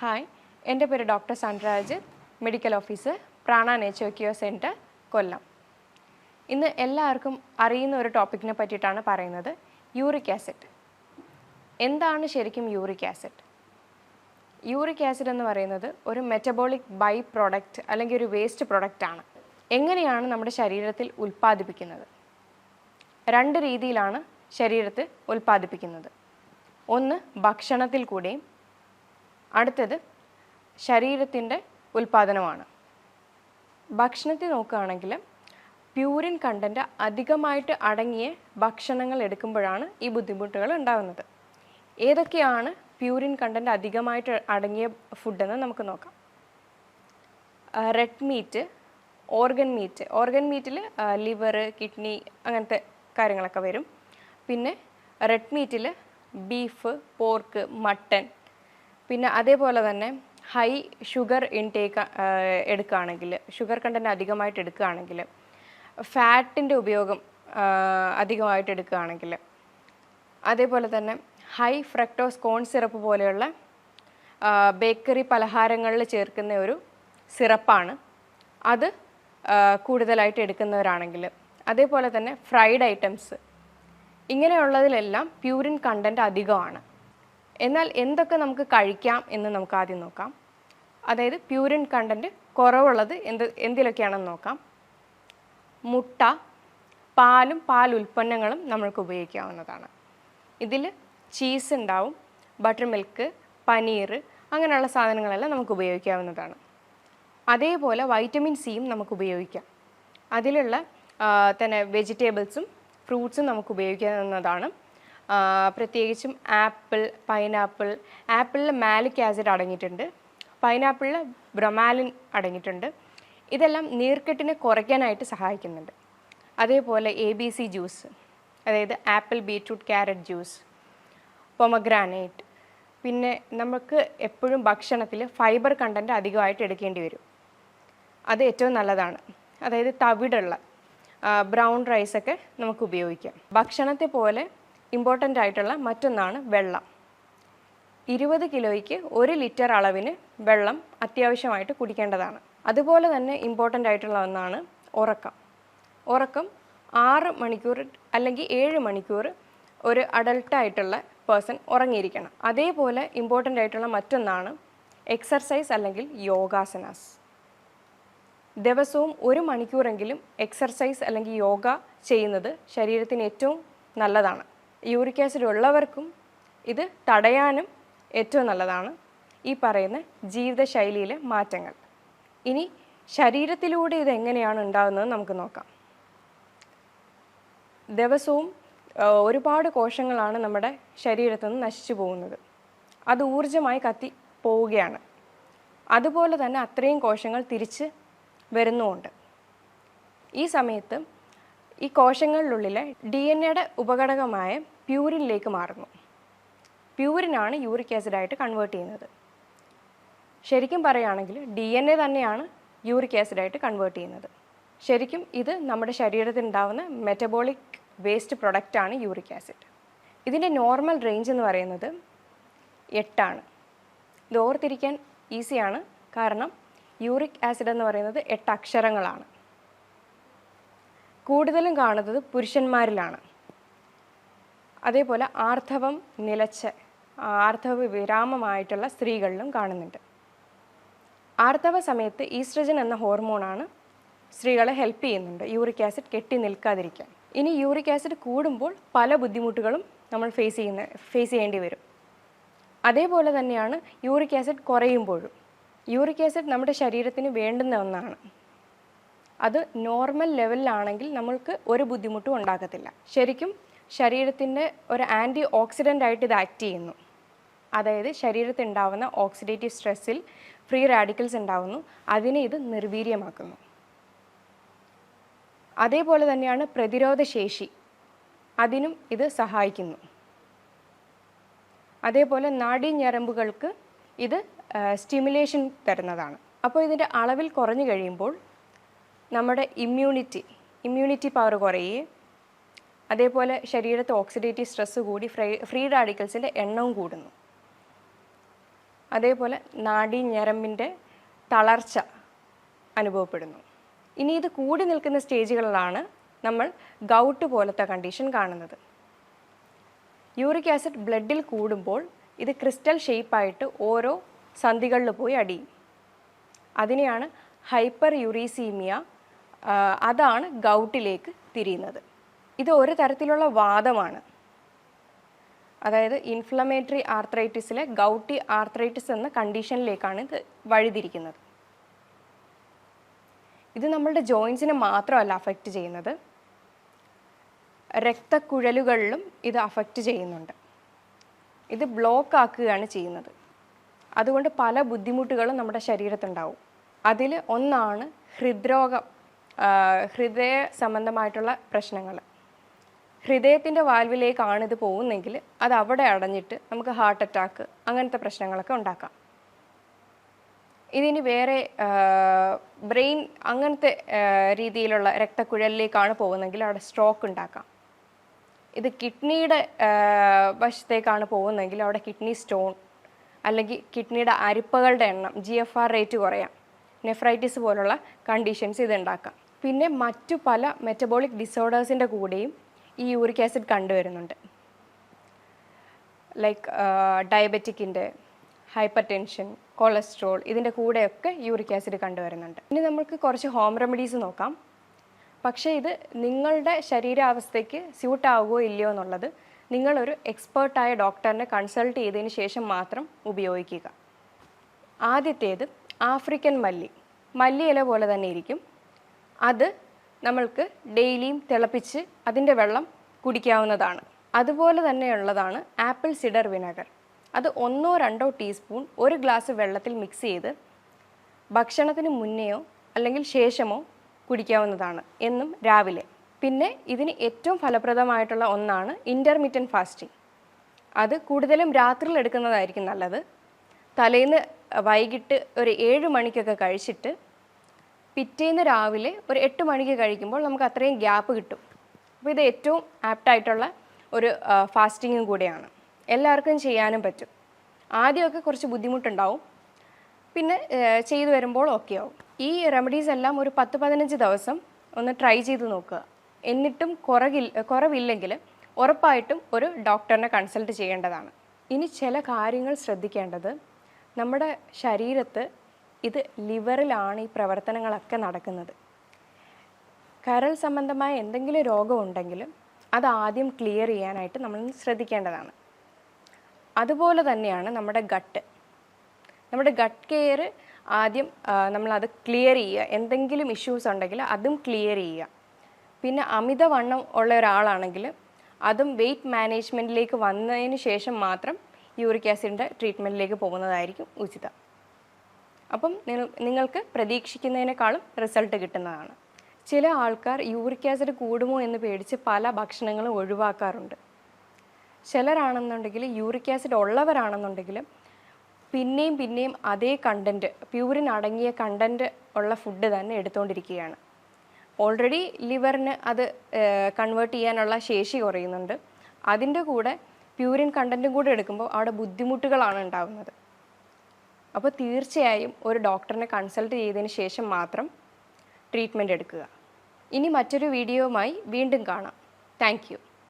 Hi എന്റെ പേര് doctor Sunraj medical officer Prana nature cure centre Kollam. ഇന്ന് എല്ലാവർക്കും അറിയുന്ന ഒരു ടോപ്പിക്കിനെ പറ്റിയിട്ടാണ് പറയുന്നത് യൂറിക് ആസിഡ്. എന്താണ് ശരിക്കും യൂറിക് ആസിഡ്? യൂറിക് ആസിഡ് എന്ന് പറയുന്നത് ഒരു മെറ്റബോളിക് ബൈ പ്രോഡക്റ്റ് അല്ലെങ്കിൽ ഒരു വേസ്റ്റ് പ്രോഡക്റ്റ് ആണ് എങ്ങനെയാണ് നമ്മുടെ ശരീരത്തിൽ ഉൽപ്പാദിപ്പിക്കുന്നത്? രണ്ട് രീതിയിലാണ് ശരീരത്തിൽ ഉൽപ്പാദിപ്പിക്കുന്നത്. ഒന്ന് ഭക്ഷണത്തിൽ കൂടെയും അടുത്തത് ശരീരത്തിന്റെ ഉൽപ്പാദനമാണ്. ഭക്ഷണത്തിൽ നോക്കുകയാണെങ്കിൽ പ്യൂരിൻ കണ്ടന്റ് അധികമായിട്ട് അടങ്ങിയ ഭക്ഷണങ്ങൾ എടുക്കുമ്പോഴാണ് ഈ ബുദ്ധിമുട്ടുകൾ ഉണ്ടാകുന്നത്. ഏതൊക്കെയാണ് പ്യൂരിൻ കണ്ടന്റ് അധികമായിട്ട് അടങ്ങിയ ഫുഡെന്ന് നമുക്ക് നോക്കാം. Red meat organ meat organ മീറ്റിൽ ലിവർ കിഡ്നി അങ്ങനത്തെ കാര്യങ്ങളൊക്കെ വരും. പിന്നെ റെഡ് മീറ്റിൽ ബീഫ് പോർക്ക് മട്ടൻ പിന്നെ അതേപോലെ തന്നെ ഹൈ ഷുഗർ ഇൻടേക്ക് എടുക്കുകയാണെങ്കിൽ ഷുഗർ കണ്ടന്റ് അധികമായിട്ട് എടുക്കുകയാണെങ്കിൽ ഫാറ്റിന്റെ ഉപയോഗം അധികമായിട്ട് എടുക്കുകയാണെങ്കിൽ അതേപോലെ തന്നെ ഹൈ ഫ്രക്ടോസ് കോൺ സിറപ്പ് പോലെയുള്ള ബേക്കറി പലഹാരങ്ങളിൽ ചേർക്കുന്ന ഒരു സിറപ്പാണ് അത് കൂടുതലായിട്ട് എടുക്കുന്നവരാണെങ്കിൽ അതേപോലെ തന്നെ ഫ്രൈഡ് ഐറ്റംസ് ഇങ്ങനെയുള്ളതിലെല്ലാം പ്യൂരിൻ കണ്ടന്റ് അധികമാണ്. എന്നാൽ എന്തൊക്കെ നമുക്ക് കഴിക്കാം എന്ന് നമുക്ക് ആദ്യം നോക്കാം. അതായത് പ്യൂരിൻ കണ്ടന്റ് കുറവുള്ളത് എന്ത് എന്തിലൊക്കെയാണെന്ന് നോക്കാം. മുട്ട പാലും പാൽ ഉൽപ്പന്നങ്ങളും നമ്മൾക്ക് ഉപയോഗിക്കാവുന്നതാണ്. ഇതിൽ ചീസ് ഉണ്ടാവും ബട്ടർ മിൽക്ക് പനീർ അങ്ങനെയുള്ള സാധനങ്ങളെല്ലാം നമുക്ക് ഉപയോഗിക്കാവുന്നതാണ്. അതേപോലെ വൈറ്റമിൻ സിയും നമുക്ക് ഉപയോഗിക്കാം. അതിലുള്ള തന്നെ വെജിറ്റബിൾസും ഫ്രൂട്ട്സും നമുക്ക് ഉപയോഗിക്കാവുന്നതാണ്. പ്രത്യേകിച്ചും ആപ്പിൾ പൈനാപ്പിൾ ആപ്പിളിൽ മാലിക് ആസിഡ് അടങ്ങിയിട്ടുണ്ട്. പൈനാപ്പിളിൽ ബ്രൊമാലിൻ അടങ്ങിയിട്ടുണ്ട്. ഇതെല്ലാം നീർക്കെട്ടിനെ കുറയ്ക്കാനായിട്ട് സഹായിക്കുന്നുണ്ട്. അതേപോലെ എ ബി സി ജ്യൂസ് അതായത് apple beetroot carrot juice pomegranate. പിന്നെ നമുക്ക് എപ്പോഴും ഭക്ഷണത്തിൽ ഫൈബർ കണ്ടന്റ് അധികമായിട്ട് എടുക്കേണ്ടി വരും. അത് ഏറ്റവും നല്ലതാണ്. അതായത് തവിടുള്ള ബ്രൗൺ റൈസൊക്കെ നമുക്ക് ഉപയോഗിക്കാം. ഭക്ഷണത്തെ പോലെ ഇമ്പോർട്ടന്റ് ആയിട്ടുള്ള മറ്റൊന്നാണ് വെള്ളം. ഇരുപത് കിലോയ്ക്ക് ഒരു ലിറ്റർ അളവിന് വെള്ളം അത്യാവശ്യമായിട്ട് കുടിക്കേണ്ടതാണ്. അതുപോലെ തന്നെ ഇമ്പോർട്ടന്റ് ആയിട്ടുള്ള ഒന്നാണ് ഉറക്കം. ഉറക്കം ആറ് മണിക്കൂർ അല്ലെങ്കിൽ ഏഴ് മണിക്കൂർ ഒരു അഡൾട്ടായിട്ടുള്ള പേഴ്സൺ ഉറങ്ങിയിരിക്കണം. അതേപോലെ ഇമ്പോർട്ടന്റ് ആയിട്ടുള്ള മറ്റൊന്നാണ് എക്സർസൈസ് അല്ലെങ്കിൽ യോഗാസനാസ്. ദിവസവും ഒരു മണിക്കൂറെങ്കിലും എക്സർസൈസ് അല്ലെങ്കിൽ യോഗ ചെയ്യുന്നത് ശരീരത്തിന് ഏറ്റവും നല്ലതാണ്. യൂറിക് ആസിഡ് ഉള്ളവർക്കും ഇത് തടയാനും ഏറ്റവും നല്ലതാണ്. ഈ പറയുന്ന ജീവിതശൈലിയിലെ മാറ്റങ്ങൾ. ഇനി ശരീരത്തിലൂടെ ഇത് എങ്ങനെയാണ് ഉണ്ടാകുന്നത് നമുക്ക് നോക്കാം. ദിവസവും ഒരുപാട് കോശങ്ങളാണ് നമ്മുടെ ശരീരത്തു നിന്ന് നശിച്ചു പോകുന്നത്. അത് ഊർജമായി കത്തി പോവുകയാണ്. അതുപോലെ തന്നെ അത്രയും കോശങ്ങൾ തിരിച്ച് വരുന്നുമുണ്ട്. ഈ സമയത്ത് ഈ കോശങ്ങളിലുള്ളിലെ ഡി എൻ എയുടെ ഉപഘടകമായ പ്യൂരിനിലേക്ക് മാറുന്നു. പ്യൂരിനാണ് യൂറിക് ആസിഡായിട്ട് കൺവേർട്ട് ചെയ്യുന്നത്. ശരിക്കും പറയുകയാണെങ്കിൽ ഡി എൻ എ തന്നെയാണ് യൂറിക് ആസിഡായിട്ട് കൺവേർട്ട് ചെയ്യുന്നത്. ശരിക്കും ഇത് നമ്മുടെ ശരീരത്തിൽ ഉണ്ടാകുന്ന മെറ്റബോളിക് വേസ്റ്റ് പ്രൊഡക്റ്റാണ് യൂറിക് ആസിഡ്. ഇതിന്റെ നോർമൽ റേഞ്ച് എന്ന് പറയുന്നത് എട്ടാണ്. ഇത് ഓർത്തിരിക്കാൻ ഈസിയാണ്. കാരണം യൂറിക് ആസിഡ് എന്ന് പറയുന്നത് എട്ട് അക്ഷരങ്ങളാണ്. കൂടുതലും കാണുന്നത് പുരുഷന്മാരിലാണ്. അതേപോലെ ആർത്തവം നിലച്ച് ആർത്തവ വിരാമമായിട്ടുള്ള സ്ത്രീകളിലും കാണുന്നുണ്ട്. ആർത്തവ സമയത്ത് ഈസ്ട്രജൻ എന്ന ഹോർമോണാണ് സ്ത്രീകളെ ഹെൽപ്പ് ചെയ്യുന്നുണ്ട്. യൂറിക് ആസിഡ് കെട്ടി നിൽക്കാതിരിക്കാൻ. ഇനി യൂറിക് ആസിഡ് കൂടുമ്പോൾ പല ബുദ്ധിമുട്ടുകളും നമ്മൾ ഫേസ് ചെയ്യുന്ന ഫേസ് ചെയ്യേണ്ടി വരും. അതേപോലെ തന്നെയാണ് യൂറിക് ആസിഡ് കുറയുമ്പോഴും. യൂറിക് ആസിഡ് നമ്മുടെ ശരീരത്തിന് വേണ്ടുന്ന ഒന്നാണ്. അത് നോർമൽ ലെവലിലാണെങ്കിൽ നമ്മൾക്ക് ഒരു ബുദ്ധിമുട്ടും ഉണ്ടാകത്തില്ല. ശരിക്കും ശരീരത്തിന്റെ ഒരു ആന്റി ഓക്സിഡന്റ് ആയിട്ട് ഇത് ആക്ട് ചെയ്യുന്നു. അതായത് ശരീരത്തിൽ ഉണ്ടാവുന്ന ഓക്സിഡേറ്റീവ് സ്ട്രെസ്സിൽ ഫ്രീ റാഡിക്കൽസ് ഉണ്ടാവുന്നു. അതിനെ ഇത് നിർവീര്യമാക്കുന്നു. അതേപോലെ തന്നെയാണ് പ്രതിരോധശേഷി അതിനും ഇത് സഹായിക്കുന്നു. അതേപോലെ നാഡീഞരമ്പുകൾക്ക് ഇത് സ്റ്റിമുലേഷൻ തരുന്നതാണ്. അപ്പോൾ ഇതിന്റെ അളവിൽ കുറഞ്ഞു കഴിയുമ്പോൾ നമ്മുടെ ഇമ്മ്യൂണിറ്റി ഇമ്മ്യൂണിറ്റി പവർ കുറയുകയും അതേപോലെ ശരീരത്തെ ഓക്സിഡേറ്റീവ് സ്ട്രെസ്സ് കൂടി ഫ്രീ ഫ്രീ റാഡിക്കൽസിന്റെ എണ്ണവും കൂടുന്നു. അതേപോലെ നാഡി ഞരമ്പിന്റെ തളർച്ച അനുഭവപ്പെടുന്നു. ഇനി ഇത് കൂടി നിൽക്കുന്ന സ്റ്റേജുകളിലാണ് നമ്മൾ ഗൗട്ട് പോലത്തെ കണ്ടീഷൻ കാണുന്നത്. യൂറിക് ആസിഡ് ബ്ലഡിൽ കൂടുമ്പോൾ ഇത് ക്രിസ്റ്റൽ ഷേപ്പായിട്ട് ഓരോ സന്ധികളിൽ പോയി അടി. അതിനെയാണ് ഹൈപ്പർ യുറീസീമിയ അതാണ് ഗൗട്ടിലേക്ക് തിരിയുന്നത്. ഇത് ഒരു തരത്തിലുള്ള വാദമാണ്. അതായത് ഇൻഫ്ലമേറ്ററി ആർത്രൈറ്റിസിലെ ഗൗട്ടി ആർത്രൈറ്റിസ് എന്ന കണ്ടീഷനിലേക്കാണ് ഇത് വഴിതിരിക്കുന്നത്. ഇത് നമ്മളുടെ ജോയിൻസിനെ മാത്രമല്ല അഫക്റ്റ് ചെയ്യുന്നത്. രക്തക്കുഴലുകളിലും ഇത് അഫക്റ്റ് ചെയ്യുന്നുണ്ട്. ഇത് ബ്ലോക്ക് ആക്കുകയാണ് ചെയ്യുന്നത്. അതുകൊണ്ട് പല ബുദ്ധിമുട്ടുകളും നമ്മുടെ ശരീരത്തുണ്ടാവും അതിൽ ഒന്നാണ് ഹൃദ്രോഗം ഹൃദയ സംബന്ധമായിട്ടുള്ള പ്രശ്നങ്ങൾ. ഹൃദയത്തിന്റെ വാൽവിലേക്കാണ് ഇത് പോകുന്നെങ്കിൽ അത് അവിടെ അടഞ്ഞിട്ട് നമുക്ക് ഹാർട്ട് അറ്റാക്ക് അങ്ങനത്തെ പ്രശ്നങ്ങളൊക്കെ ഉണ്ടാക്കാം. ഇതിന് വേറെ ബ്രെയിൻ അങ്ങനത്തെ രീതിയിലുള്ള രക്തക്കുഴലിലേക്കാണ് പോകുന്നതെങ്കിൽ അവിടെ സ്ട്രോക്ക് ഉണ്ടാക്കാം. ഇത് കിഡ്നിയുടെ വശത്തേക്കാണ് പോകുന്നതെങ്കിൽ അവിടെ കിഡ്നി സ്റ്റോൺ അല്ലെങ്കിൽ കിഡ്നിയുടെ അരിപ്പകളുടെ എണ്ണം ജി എഫ് ആർ റേറ്റ് കുറയാം. നെഫ്രൈറ്റിസ് പോലുള്ള കണ്ടീഷൻസ് ഇതുണ്ടാക്കാം പിന്നെ മറ്റു പല മെറ്റബോളിക് ഡിസോർഡേഴ്സിന്റെ കൂടെയും ഈ യൂറിക് ആസിഡ് കണ്ടുവരുന്നുണ്ട്. ലൈക്ക് ഡയബറ്റിക്കിന്റെ ഹൈപ്പർ ടെൻഷൻ കൊളസ്ട്രോൾ ഇതിന്റെ കൂടെയൊക്കെ യൂറിക് ആസിഡ് കണ്ടുവരുന്നുണ്ട്. ഇനി നമുക്ക് കുറച്ച് ഹോം റെമഡീസ് നോക്കാം. പക്ഷേ ഇത് നിങ്ങളുടെ ശരീരാവസ്ഥയ്ക്ക് സ്യൂട്ടാവുകയോ ഇല്ലയോ എന്നുള്ളത് നിങ്ങളൊരു എക്സ്പേർട്ടായ ഡോക്ടറിനെ കൺസൾട്ട് ചെയ്തതിന് ശേഷം മാത്രം ഉപയോഗിക്കുക. ആദ്യത്തേത് ആഫ്രിക്കൻ മല്ലി. മല്ലി ഇല പോലെ തന്നെ ഇരിക്കും. അത് നമ്മൾക്ക് ഡെയിലിയും തിളപ്പിച്ച് അതിന്റെ വെള്ളം കുടിക്കാവുന്നതാണ്. അതുപോലെ തന്നെയുള്ളതാണ് ആപ്പിൾ സിഡർ വിനെഗർ. അത് ഒന്നോ രണ്ടോ ടീസ്പൂൺ ഒരു ഗ്ലാസ് വെള്ളത്തിൽ മിക്സ് ചെയ്ത് ഭക്ഷണത്തിന് മുന്നെയോ അല്ലെങ്കിൽ ശേഷമോ കുടിക്കാവുന്നതാണ് എന്നും രാവിലെ. പിന്നെ ഇതിന് ഏറ്റവും ഫലപ്രദമായിട്ടുള്ള ഒന്നാണ് ഇന്റർമീഡിയന്റ് ഫാസ്റ്റിംഗ് അത് കൂടുതലും രാത്രിയിൽ എടുക്കുന്നതായിരിക്കും നല്ലത്. തലേന്ന് വൈകിട്ട് ഒരു ഏഴ് മണിക്കൊക്കെ കഴിച്ചിട്ട് പിറ്റേന്ന് രാവിലെ ഒരു എട്ട് മണിക്ക് കഴിക്കുമ്പോൾ നമുക്ക് അത്രയും ഗ്യാപ്പ് കിട്ടും. അപ്പോൾ ഇത് ഏറ്റവും ആപ്റ്റായിട്ടുള്ള ഒരു ഫാസ്റ്റിങ്ങും കൂടെയാണ്. എല്ലാവർക്കും ചെയ്യാനും പറ്റും. ആദ്യമൊക്കെ കുറച്ച് ബുദ്ധിമുട്ടുണ്ടാവും. പിന്നെ ചെയ്തു വരുമ്പോൾ ഓക്കെ ആവും. ഈ റെമഡീസ് എല്ലാം ഒരു പത്ത് പതിനഞ്ച് ദിവസം ഒന്ന് ട്രൈ ചെയ്ത് നോക്കുക. എന്നിട്ടും കുറവിൽ കുറവില്ലെങ്കിൽ ഉറപ്പായിട്ടും ഒരു ഡോക്ടറിനെ കൺസൾട്ട് ചെയ്യേണ്ടതാണ്. ഇനി ചില കാര്യങ്ങൾ ശ്രദ്ധിക്കേണ്ടത് നമ്മുടെ ശരീരത്ത് ഇത് ലിവറിലാണ് ഈ പ്രവർത്തനങ്ങളൊക്കെ നടക്കുന്നത്. കരൾ സംബന്ധമായ എന്തെങ്കിലും രോഗമുണ്ടെങ്കിൽ അത് ആദ്യം ക്ലിയർ ചെയ്യാനായിട്ട് നമ്മൾ ശ്രദ്ധിക്കേണ്ടതാണ്. അതുപോലെ തന്നെയാണ് നമ്മുടെ ഗട്ട് നമ്മുടെ ഗട്ട് കെയർ ആദ്യം നമ്മളത് ക്ലിയർ ചെയ്യുക. എന്തെങ്കിലും ഇഷ്യൂസ് ഉണ്ടെങ്കിൽ അതും ക്ലിയർ ചെയ്യുക. പിന്നെ അമിതവണ്ണം ഉള്ള ഒരാളാണെങ്കിൽ അതും വെയിറ്റ് മാനേജ്മെന്റിലേക്ക് വന്നതിന് ശേഷം മാത്രം യൂറിക് ആസിഡിന്റെ ട്രീറ്റ്മെന്റിലേക്ക് പോകുന്നതായിരിക്കും ഉചിതം. അപ്പം നിങ്ങൾക്ക് പ്രതീക്ഷിക്കുന്നതിനേക്കാളും റിസൾട്ട് കിട്ടുന്നതാണ്. ചില ആൾക്കാർ യൂറിക് ആസിഡ് കൂടുമോ എന്ന് പേടിച്ച് പല ഭക്ഷണങ്ങളും ഒഴിവാക്കാറുണ്ട്. ചിലരാണെന്നുണ്ടെങ്കിൽ യൂറിക് ആസിഡ് ഉള്ളവരാണെന്നുണ്ടെങ്കിൽ പിന്നെയും പിന്നെയും അതേ കണ്ടന്റ് പ്യൂരിൻ അടങ്ങിയ കണ്ടന്റ് ഉള്ള ഫുഡ് തന്നെ എടുത്തുകൊണ്ടിരിക്കുകയാണ് ഓൾറെഡി ലിവറിന് അത് കൺവേർട്ട് ചെയ്യാനുള്ള ശേഷി കുറയുന്നുണ്ട്. അതിന്റെ കൂടെ പ്യൂരിൻ കണ്ടന്റും കൂടെ എടുക്കുമ്പോൾ അവിടെ ബുദ്ധിമുട്ടുകളാണ് ഉണ്ടാകുന്നത് അപ്പോൾ തീർച്ചയായും ഒരു ഡോക്ടറിനെ കൺസൾട്ട് ചെയ്തതിന് ശേഷം മാത്രം ട്രീറ്റ്മെന്റ് എടുക്കുക. ഇനി മറ്റൊരു വീഡിയോയുമായി വീണ്ടും കാണാം. താങ്ക്